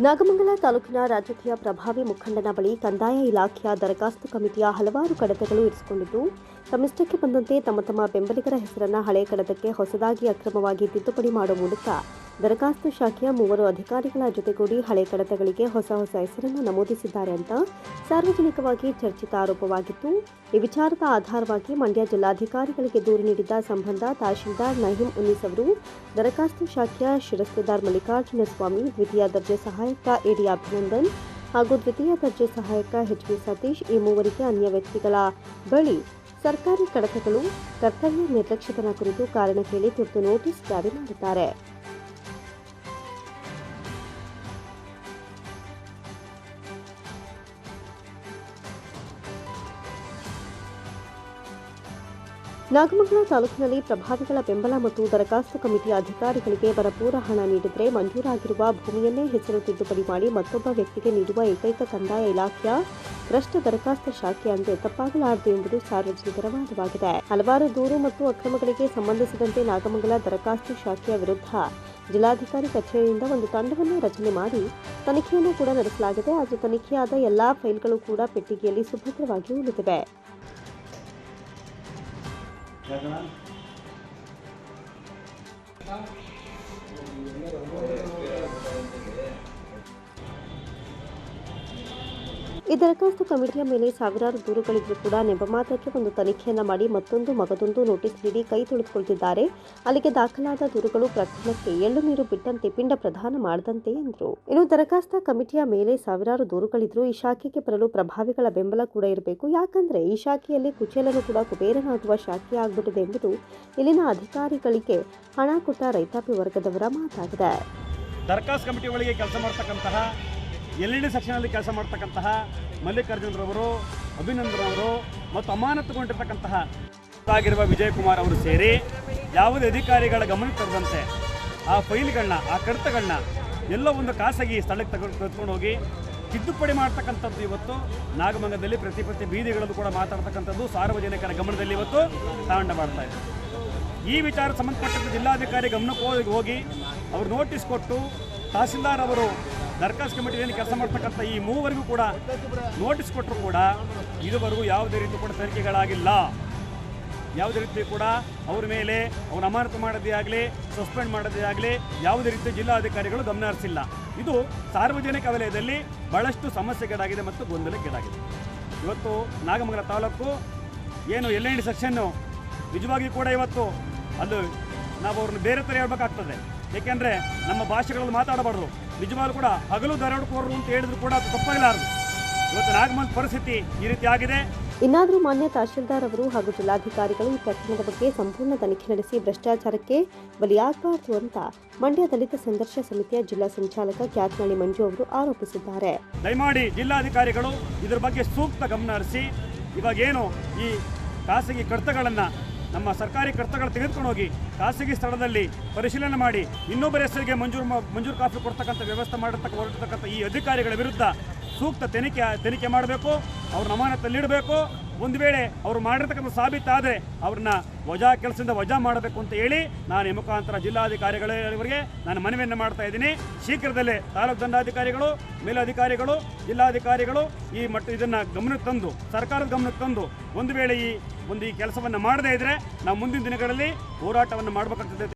ನಾಗಮಂಗಲ ತಾಲೂಕಿನ ರಾಜಕೀಯ ಪ್ರಭಾವಿ ಮುಖಂಡನ ಬಳಿ ಕಂದಾಯ ಇಲಾಖೆಯ ದರಖಾಸ್ತು ಕಮಿಟಿಯ ಹಲವಾರು ಕಡತಗಳು ಇರಿಸಿಕೊಂಡಿದ್ದು ತಮ್ಮಿಷ್ಟಕ್ಕೆ ಬಂದಂತೆ ತಮ್ಮ ತಮ್ಮ ಬೆಂಬಲಿಗರ ಹೆಸರನ್ನು ಹಳೆ ಕಡತಕ್ಕೆ ಹೊಸದಾಗಿ ಅಕ್ರಮವಾಗಿ ತಿದ್ದುಪಡಿ ಮಾಡುವ ಮೂಲಕ ದರಖಾಸ್ತು ಶಾಖೆಯ ಮೂವರು ಅಧಿಕಾರಿಗಳ ಜೊತೆಗೂಡಿ ಹಳೆ ಕಡತಗಳಿಗೆ ಹೊಸ ಹೊಸ ಹೆಸರನ್ನು ನಮೂದಿಸಿದ್ದಾರೆ ಅಂತ ಸಾರ್ವಜನಿಕವಾಗಿ ಚರ್ಚಿತ ಆರೋಪವಾಗಿತ್ತು. ಈ ವಿಚಾರದ ಆಧಾರವಾಗಿ ಮಂಡ್ಯ ಜಿಲ್ಲಾಧಿಕಾರಿಗಳಿಗೆ ದೂರು ನೀಡಿದ್ದ ಸಂಬಂಧ ತಹಶೀಲ್ದಾರ್ ನಹೀಂ ಉನ್ನೀಸ್ ಅವರು, ದರಖಾಸ್ತು ಶಾಖೆಯ ಶಿರಸ್ತೆದಾರ್ ಮಲ್ಲಿಕಾರ್ಜುನ ಸ್ವಾಮಿ, ದ್ವಿತೀಯ ದರ್ಜೆ ಸಹಾಯಕ ಎಡಿ ಅಭಿನಂದನ್ ಹಾಗೂ ದ್ವಿತೀಯ ದರ್ಜೆ ಸಹಾಯಕ ಎಚ್ ಬಿ ಸತೀಶ್ ಈ ಮೂವರಿಗೆ ಅನ್ಯ ವ್ಯಕ್ತಿಗಳ ಬಳಿ ಸರ್ಕಾರಿ ಕಡತಗಳು, ಕರ್ತವ್ಯ ನಿರ್ಲಕ್ಷ್ಯತನ ಕುರಿತು ಕಾರಣ ಕೇಳಿ ತುರ್ತು ನೋಟಿಸ್ ಜಾರಿ ಮಾಡಿದ್ದಾರೆ. ನಾಗಮಂಗಲ ತಾಲೂಕಿನಲ್ಲಿ ಪ್ರಭಾವಿಗಳ ಬೆಂಬಲ ಮತ್ತು ದರಖಾಸ್ತು ಕಮಿಟಿಯ ಅಧಿಕಾರಿಗಳಿಗೆ ಭರಪೂರ ಹಣ ನೀಡಿದರೆ ಮಂಜೂರಾಗಿರುವ ಭೂಮಿಯನ್ನೇ ಹೆಸರು ತಿದ್ದುಪಡಿ ಮಾಡಿ ಮತ್ತೊಬ್ಬ ವ್ಯಕ್ತಿಗೆ ನೀಡುವ ಏಕೈಕ ಕಂದಾಯ ಇಲಾಖೆಯ ಭ್ರಷ್ಟ ದರಖಾಸ್ತು ಶಾಖೆ ಅಂದರೆ ತಪ್ಪಾಗಲಾರದು ಎಂಬುದು ಸಾರ್ವಜನಿಕರ ವಾದವಾಗಿದೆ ಹಲವಾರು ದೂರು ಮತ್ತು ಅಕ್ರಮಗಳಿಗೆ ಸಂಬಂಧಿಸಿದಂತೆ ನಾಗಮಂಗಲ ದರಖಾಸ್ತು ಶಾಖೆಯ ವಿರುದ್ಧ ಜಿಲ್ಲಾಧಿಕಾರಿ ಕಚೇರಿಯಿಂದ ಒಂದು ತಂಡವನ್ನು ರಚನೆ ಮಾಡಿ ತನಿಖೆಯನ್ನು ಕೂಡ ನಡೆಸಲಾಗಿದೆ. ಆದರೆ ತನಿಖೆಯಾದ ಎಲ್ಲಾ ಫೈಲ್ಗಳು ಕೂಡ ಪೆಟ್ಟಿಗೆಯಲ್ಲಿ ಸುಭದ್ರವಾಗಿ ಉಳಿದಿವೆ. Jangan. ಈ ದರಖಾಸ್ತು ಕಮಿಟಿಯ ಮೇಲೆ ಸಾವಿರಾರು ದೂರುಗಳಿದ್ರೂ ಕೂಡ ನೆಪ ಮಾತ್ರಕ್ಕೆ ಒಂದು ತನಿಖೆಯನ್ನ ಮಾಡಿ ಮತ್ತೊಂದು ಮಗದೊಂದು ನೋಟಿಸ್ ನೀಡಿ ಕೈ ತೊಳೆದುಕೊಳ್ತಿದ್ದಾರೆ. ಅಲ್ಲಿಗೆ ದಾಖಲಾದ ದೂರುಗಳು ಪ್ರಕರಣಕ್ಕೆ ಎಳ್ಳು ನೀರು ಬಿಟ್ಟಂತೆ ಪಿಂಡ ಪ್ರದಾನ ಮಾಡದಂತೆ ಎಂದರು. ಇನ್ನು ದರಖಾಸ್ತ ಕಮಿಟಿಯ ಮೇಲೆ ಸಾವಿರಾರು ದೂರುಗಳಿದ್ರೂ ಈ ಶಾಖೆಗೆ ಬರಲು ಪ್ರಭಾವಿಗಳ ಬೆಂಬಲ ಕೂಡ ಇರಬೇಕು. ಯಾಕಂದ್ರೆ ಈ ಶಾಖೆಯಲ್ಲಿ ಕುಚೇಲನು ಕೂಡ ಕುಬೇರನಾಗುವ ಶಾಖೆ ಆಗ್ಬಿಟ್ಟಿದೆ ಎಂಬುದು ಇಲ್ಲಿನ ಅಧಿಕಾರಿಗಳಿಗೆ ಹಣ ಕೊಟ್ಟ ರೈತಾಪಿ ವರ್ಗದವರ ಮಾತಾಗಿದೆ. ದರ್ಖಾಸ್ ಕಮಿಟಿ ಒಳಗೆ ಕೆಲಸ ಮಾಡ್ತಕ್ಕಂತಹ ಎಲ್ ಇ ಡಿ ಸೆಕ್ಷನಲ್ಲಿ ಕೆಲಸ ಮಾಡ್ತಕ್ಕಂತಹ ಮಲ್ಲಿಕಾರ್ಜುನರವರು ಅಭಿನಂದನ್ ಅವರು ಮತ್ತು ಅಮಾನತುಗೊಂಡಿರ್ತಕ್ಕಂತಹ ಆಗಿರುವ ವಿಜಯ್ ಕುಮಾರ್ ಅವರು ಸೇರಿ ಯಾವುದೇ ಅಧಿಕಾರಿಗಳ ಗಮನಕ್ಕೆ ತರದಂತೆ ಆ ಫೈಲ್ಗಳನ್ನ, ಆ ಕಡತಗಳನ್ನ ಎಲ್ಲೋ ಒಂದು ಖಾಸಗಿ ಸ್ಥಳಕ್ಕೆ ತಗೊಂಡು ತೆಗೆದುಕೊಂಡು ಹೋಗಿ ತಿದ್ದುಪಡಿ ಮಾಡ್ತಕ್ಕಂಥದ್ದು ಇವತ್ತು. ನಾಗಮಂಗದಲ್ಲಿ ಪ್ರತಿ ಪ್ರತಿ ಬೀದಿಗಳಲ್ಲೂ ಕೂಡ ಮಾತಾಡ್ತಕ್ಕಂಥದ್ದು ಸಾರ್ವಜನಿಕರ ಗಮನದಲ್ಲಿ ಇವತ್ತು ತಾಂಡ ಮಾಡ್ತಾ ಇದೆ. ಈ ವಿಚಾರ ಸಂಬಂಧಪಟ್ಟಂತೆ ಜಿಲ್ಲಾಧಿಕಾರಿ ಗಮನಕ್ಕೆ ಹೋಗಿ ಹೋಗಿ ಅವರು ನೋಟಿಸ್ ಕೊಟ್ಟು ತಹಸೀಲ್ದಾರ್ ಅವರು ದರ್ಖಾಸ್ ಕಮಿಟಿಯಲ್ಲಿ ಕೆಲಸ ಮಾಡ್ತಕ್ಕಂಥ ಈ ಮೂವರಿಗೂ ಕೂಡ ನೋಟಿಸ್ ಕೊಟ್ಟರು ಕೂಡ ಇದುವರೆಗೂ ಯಾವುದೇ ರೀತಿ ಕೂಡ ತನಿಖೆಗಳಾಗಿಲ್ಲ. ಯಾವುದೇ ರೀತಿ ಕೂಡ ಅವ್ರ ಮೇಲೆ ಅವ್ರ ಅಮಾನತು ಮಾಡೋದೇ ಆಗಲಿ ಸಸ್ಪೆಂಡ್ ಮಾಡೋದೇ ಆಗಲಿ ಯಾವುದೇ ರೀತಿ ಜಿಲ್ಲಾಧಿಕಾರಿಗಳು ಗಮನ ಹರಿಸಿಲ್ಲ. ಇದು ಸಾರ್ವಜನಿಕ ವಲಯದಲ್ಲಿ ಬಹಳಷ್ಟು ಸಮಸ್ಯೆಗಳಾಗಿದೆ ಮತ್ತು ಗೊಂದಲಕ್ಕೀಡಾಗಿದೆ ಇವತ್ತು ನಾಗಮಂಗಲ ತಾಲೂಕು ಏನು ಎಲ್ ಎನ್ ಡಿ ಸೆಕ್ಷನ್ನು ನಿಜವಾಗಿಯೂ ಕೂಡ ಇವತ್ತು ಅದು ನಾವು ಅವ್ರನ್ನ ಬೇರೆ ಥರ ಹೇಳ್ಬೇಕಾಗ್ತದೆ. ಏಕೆಂದರೆ ನಮ್ಮ ಭಾಷೆಗಳಲ್ಲಿ ಮಾತಾಡಬಾರ್ದು. ನಿಜವಾಗ್ಲೂ ಕೂಡ ಹಗಲು ದರೋಡ್ಕೋರು ಅಂತ ಹೇಳಿದ್ರು ಕೂಡ ಅದು ತಪ್ಪಾಗಲಾರದು. ಇವತ್ತು ನಾಗಮನ್ ಪರಿಸ್ಥಿತಿ ಈ ರೀತಿ ಆಗಿದೆ. ಇನ್ನಾದರೂ ಮಾನ್ಯ ತಹಶೀಲ್ದಾರ್ ಅವರು ಹಾಗೂ ಜಿಲ್ಲಾಧಿಕಾರಿಗಳು ಈ ಪ್ರಕರಣದ ಬಗ್ಗೆ ಸಂಪೂರ್ಣ ತನಿಖೆ ನಡೆಸಿ ಭ್ರಷ್ಟಾಚಾರಕ್ಕೆ ಬಲಿಯಾಗಬಾರದು ಅಂತ ಮಂಡ್ಯ ದಲಿತ ಸಂಘರ್ಷ ಸಮಿತಿಯ ಜಿಲ್ಲಾ ಸಂಚಾಲಕ ಕ್ಯಾತ್ನಾಳಿ ಮಂಜು ಅವರು ಆರೋಪಿಸಿದ್ದಾರೆ. ದಯಮಾಡಿ ಜಿಲ್ಲಾಧಿಕಾರಿಗಳು ಇದರ ಬಗ್ಗೆ ಸೂಕ್ತ ಗಮನ ಹರಿಸಿ. ಇವಾಗೇನು ಈ ಖಾಸಗಿ ಕಡತಗಳನ್ನು ನಮ್ಮ ಸರ್ಕಾರಿ ಕರ್ತಗಳು ತೆಗೆದುಕೊಂಡು ಹೋಗಿ ಖಾಸಗಿ ಸ್ಥಳದಲ್ಲಿ ಪರಿಶೀಲನೆ ಮಾಡಿ ಇನ್ನೊಬ್ಬರ ಹೆಸರಿಗೆ ಮಂಜೂರು ಮಂಜೂರು ಕಾಫಿ ಕೊಡ್ತಕ್ಕಂಥ ವ್ಯವಸ್ಥೆ ಮಾಡಿರ್ತಕ್ಕ ಹೊರಟಿರ್ತಕ್ಕಂಥ ಈ ಅಧಿಕಾರಿಗಳ ವಿರುದ್ಧ ಸೂಕ್ತ ತನಿಖೆ ತನಿಖೆ ಮಾಡಬೇಕು. ಅವ್ರನ್ನ ಅಮಾನತಲ್ಲಿಡಬೇಕು ಒಂದು ವೇಳೆ ಅವರು ಮಾಡಿರ್ತಕ್ಕಂಥ ಸಾಬೀತಾದರೆ ಅವ್ರನ್ನ ವಜಾ ಕೆಲಸದಿಂದ ವಜಾ ಮಾಡಬೇಕು ಅಂತ ಹೇಳಿ ನಾನು ಈ ಮುಖಾಂತರ ಜಿಲ್ಲಾಧಿಕಾರಿಗಳವರಿಗೆ ನಾನು ಮನವಿಯನ್ನು ಮಾಡ್ತಾ ಇದ್ದೀನಿ. ಶೀಘ್ರದಲ್ಲೇ ತಾಲೂಕು ದಂಡಾಧಿಕಾರಿಗಳು, ಮೇಲಧಿಕಾರಿಗಳು, ಜಿಲ್ಲಾಧಿಕಾರಿಗಳು ಈ ಮಟ್ಟ ಇದನ್ನು ಗಮನಕ್ಕೆ ತಂದು, ಸರ್ಕಾರದ ಗಮನಕ್ಕೆ ತಂದು ಒಂದು ವೇಳೆ ಈ ಒಂದು ಈ ಕೆಲಸವನ್ನು ಮಾಡದೇ ಇದ್ದರೆ ನಾವು ಮುಂದಿನ ದಿನಗಳಲ್ಲಿ ಹೋರಾಟವನ್ನು ಮಾಡಬೇಕಾಗ್ತದೆ